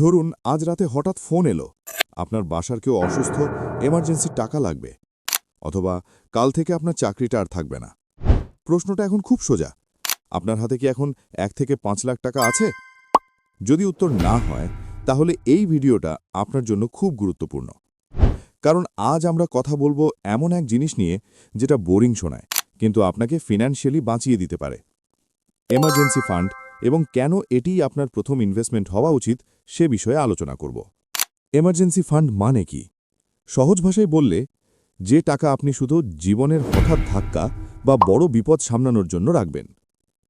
ধরুন, আজ রাতে হঠাৎ ফোন এলো। আপনার বাসার কেউ অসুস্থ, এমার্জেন্সি টাকা লাগবে। অথবা কাল থেকে আপনার চাকরিটা আর থাকবে না। প্রশ্নটা এখন খুব সোজা। আপনার হাতে কি এখন এক থেকে পাঁচ লাখ টাকা আছে? যদি উত্তর না হয়, তাহলে এই ভিডিওটা আপনার জন্য খুব গুরুত্বপূর্ণ। কারণ আজ আমরা কথা বলব এমন এক জিনিস নিয়ে যেটা বোরিং শোনায়, কিন্তু আপনাকে ফিনান্সিয়ালি বাঁচিয়ে দিতে পারে। এমার্জেন্সি ফান্ড এবং কেন এটিই আপনার প্রথম ইনভেস্টমেন্ট হওয়া উচিত সে বিষয়ে আলোচনা করব। এমার্জেন্সি ফান্ড মানে কি? সহজ ভাষায় বললে, যে টাকা আপনি শুধু জীবনের হঠাৎ ধাক্কা বা বড় বিপদ সামলানোর জন্য রাখবেন।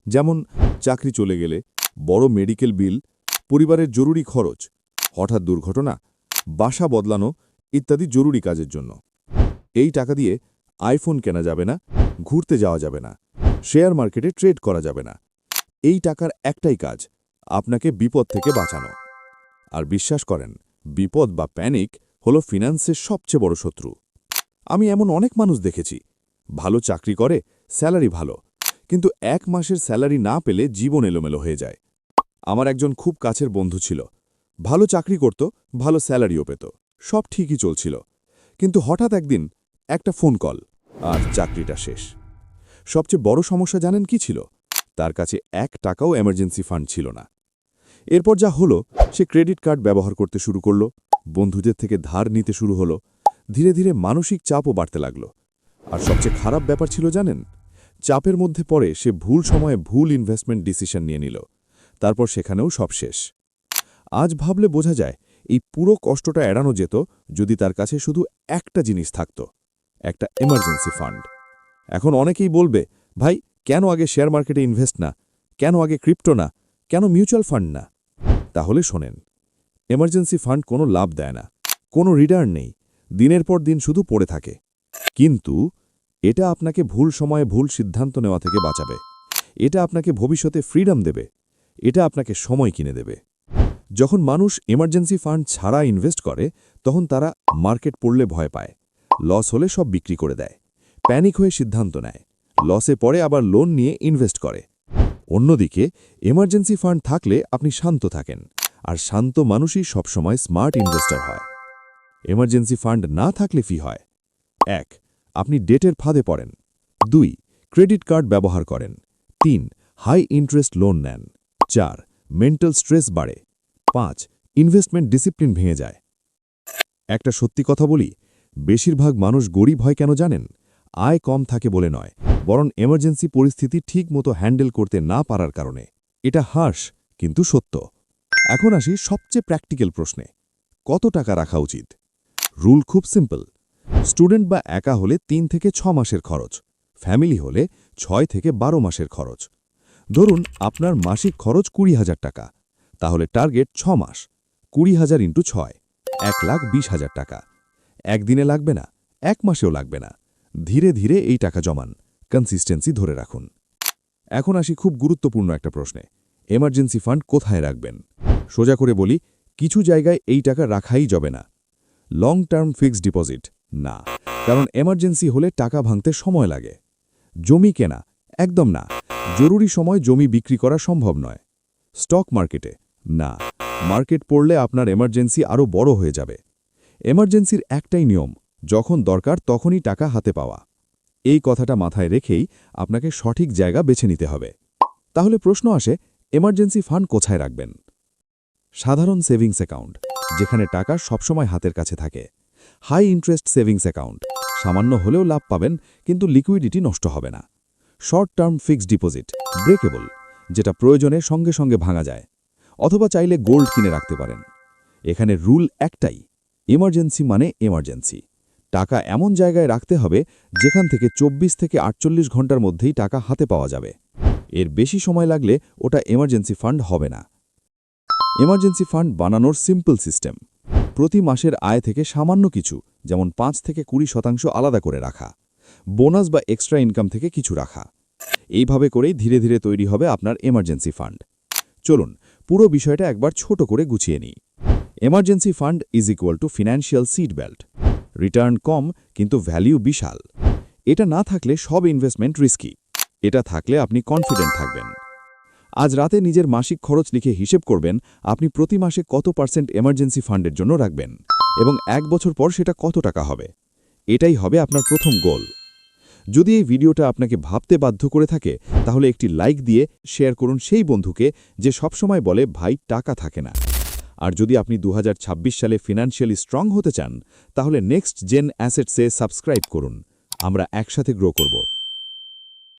যেমন, চাকরি চলে গেলে, বড় মেডিকেল বিল, পরিবারের জরুরি খরচ, হঠাৎ দুর্ঘটনা, বাসা বদলানো ইত্যাদি জরুরি কাজের জন্য। এই টাকা দিয়ে আইফোন কেনা যাবে না, ঘুরতে যাওয়া যাবে না, শেয়ার মার্কেটে ট্রেড করা যাবে না। এই টাকার একটাই কাজ, আপনাকে বিপদ থেকে বাঁচানো। আর বিশ্বাস করেন, বিপদ বা প্যানিক হল ফিন্যান্সের সবচেয়ে বড় শত্রু। আমি এমন অনেক মানুষ দেখেছি। ভালো চাকরি করে স্যালারি ভালো। কিন্তু এক মাসের স্যালারি না পেলে জীবন এলোমেলো হয়ে যায়। আমার একজন খুব কাছের বন্ধু ছিল। ভালো চাকরি করত, ভালো স্যালারিও পেত। সব ঠিকই চলছিল। কিন্তু হঠাৎ একদিন একটা ফোন কল আর চাকরিটা শেষ। সবচেয়ে বড় সমস্যা জানেন কি ছিল? তার কাছে এক টাকাও এমার্জেন্সি ফান্ড ছিল না। এরপর যা হলো, সে ক্রেডিট কার্ড ব্যবহার করতে শুরু করল, বন্ধুদের থেকে ধার নিতে শুরু হলো, ধীরে ধীরে মানসিক চাপও বাড়তে লাগল। আর সবচেয়ে খারাপ ব্যাপার ছিল জানেন, চাপের মধ্যে পড়ে সে ভুল সময়ে ভুল ইনভেস্টমেন্ট ডিসিশন নিয়ে নিল, তারপর সেখানেও সব শেষ। আজ ভাবলে বোঝা যায়, এই পুরো কষ্টটা এড়ানো যেত যদি তার কাছে শুধু একটা জিনিস থাকত, একটা এমার্জেন্সি ফান্ড এখন অনেকেই বলবে, ভাই, কেন আগে শেয়ার মার্কেটে ইনভেস্ট না? কেন আগে ক্রিপ্টো না? কেন মিউচুয়াল ফান্ড না? তাহলে শোনেন এমার্জেন্সি ফান্ড কোনো লাভ দেয় না, কোনো রিটার্ন নেই, দিনের পর দিন শুধু পড়ে থাকে। কিন্তু এটা আপনাকে ভুল সময়ে ভুল সিদ্ধান্ত নেওয়া থেকে বাঁচাবে। এটা আপনাকে ভবিষ্যতে ফ্রিডম দেবে। এটা আপনাকে সময় কিনে দেবে। যখন মানুষ এমার্জেন্সি ফান্ড ছাড়া ইনভেস্ট করে, তখন তারা মার্কেট পড়লে ভয় পায় লস হলে সব বিক্রি করে দেয় প্যানিক হয়ে সিদ্ধান্ত নেয় লসে পরে আবার লোন নিয়ে ইনভেস্ট করে। অন্যদিকে এমার্জেন্সি ফান্ড থাকলে আপনি শান্ত থাকেন। আর শান্ত মানুষই সবসময় স্মার্ট ইনভেস্টর হয়। এমার্জেন্সি ফান্ড না থাকলে ফি হয়। এক, আপনি ডেটের ফাঁদে পড়েন। দুই ক্রেডিট কার্ড ব্যবহার করেন। তিন হাই ইন্টারেস্ট লোন নেন। চার মেন্টাল স্ট্রেস বাড়ে। পাঁচ ইনভেস্টমেন্ট ডিসিপ্লিন ভেঙে যায়। একটা সত্যি কথা বলি, বেশিরভাগ মানুষ গরিব হয় কেন জানেন? আয় কম থাকে বলে নয়। বরং এমার্জেন্সি পরিস্থিতি ঠিক মতো হ্যান্ডেল করতে না পারার কারণে। এটা হার্শ, কিন্তু সত্য। এখন আসি সবচেয়ে প্র্যাকটিক্যাল প্রশ্নে। কত টাকা রাখা উচিত? রুল খুব সিম্পল। স্টুডেন্ট বা একা হলে তিন থেকে ছ মাসের খরচ। ফ্যামিলি হলে ছয় থেকে বারো মাসের খরচ। ধরুন আপনার মাসিক খরচ কুড়ি হাজার টাকা। তাহলে টার্গেট ছ মাস। কুড়ি হাজার ইন্টু ছয়, এক লাখ বিশ হাজার টাকা। একদিনে লাগবে না, এক মাসেও লাগবে না। ধীরে ধীরে এই টাকা জমান। কনসিস্টেন্সি ধরে রাখুন। এখন আসি খুব গুরুত্বপূর্ণ একটা প্রশ্নে। এমার্জেন্সি ফান্ড কোথায় রাখবেন? সোজা করে বলি, কিছু জায়গায় এই টাকা রাখাই যাবে না। লং টার্ম ফিক্সড ডিপোজিট না। কারণ এমার্জেন্সি হলে টাকা ভাঙতে সময় লাগে। জমি কেনা, একদম না। জরুরি সময় জমি বিক্রি করা সম্ভব নয়। স্টক মার্কেটে না। মার্কেট পড়লে আপনার এমার্জেন্সি আরও বড় হয়ে যাবে। এমার্জেন্সির একটাই নিয়ম, যখন দরকার তখনই টাকা হাতে পাওয়া। এই কথাটা মাথায় রেখেই আপনাকে সঠিক জায়গা বেছে নিতে হবে। তাহলে প্রশ্ন আসে, এমার্জেন্সি ফান্ড কোথায় রাখবেন? সাধারণ সেভিংস অ্যাকাউন্ট, যেখানে টাকা সবসময় হাতের কাছে থাকে। হাই ইন্টারেস্ট সেভিংস অ্যাকাউন্ট, সামান্য হলেও লাভ পাবেন, কিন্তু লিকুইডিটি নষ্ট হবে না। Short term fixed deposit, breakable, যেটা প্রয়োজনে সঙ্গে সঙ্গে ভাঙা যায়, অথবা চাইলে গোল্ড কিনে রাখতে পারেন। এখানে রুল একটাই, এমার্জেন্সি মানে এমার্জেন্সি। টাকা এমন জায়গায় রাখতে হবে যেখান থেকে ২৪ থেকে আটচল্লিশ ঘণ্টার মধ্যেই টাকা হাতে পাওয়া যাবে। এর বেশি সময় লাগলে ওটা এমার্জেন্সি ফান্ড হবে না। এমার্জেন্সি ফান্ড বানানোর সিম্পল সিস্টেম প্রতি মাসের আয় থেকে সামান্য কিছু, যেমন পাঁচ থেকে কুড়ি শতাংশ আলাদা করে রাখা। বোনাস বা এক্সট্রা ইনকাম থেকে কিছু রাখা। এইভাবে করেই ধীরে ধীরে তৈরি হবে আপনার এমার্জেন্সি ফান্ড চলুন, পুরো বিষয়টা একবার ছোট করে গুছিয়ে নিই। Emergency fund is equal to financial seat belt return কম, কিন্তু ভ্যালিউ বিশাল। এটা না থাকলে সব ইনভেস্টমেন্ট রিস্কি এটা থাকলে আপনি কনফিডেন্ট থাকবেন। আজ রাতে নিজের মাসিক খরচ লিখে হিসেব করবেন, আপনি প্রতি মাসে কত পার্সেন্ট এমার্জেন্সি ফান্ডের জন্য রাখবেন এবং এক বছর পর সেটা কত টাকা হবে। এটাই হবে আপনার প্রথম গোল যদি এই ভিডিওটা আপনাকে ভাবতে বাধ্য করে থাকে, তাহলে একটি লাইক দিয়ে শেয়ার করুন সেই বন্ধুকে, যে সবসময় বলে, ভাই, টাকা থাকে না। আর যদি আপনি দু হাজার ছাব্বিশ সালে ফিনান্সিয়ালি স্ট্রং হতে চান, তাহলে নেক্সট জেন অ্যাসেটসে সাবস্ক্রাইব করুন। আমরা একসাথে গ্রো করব।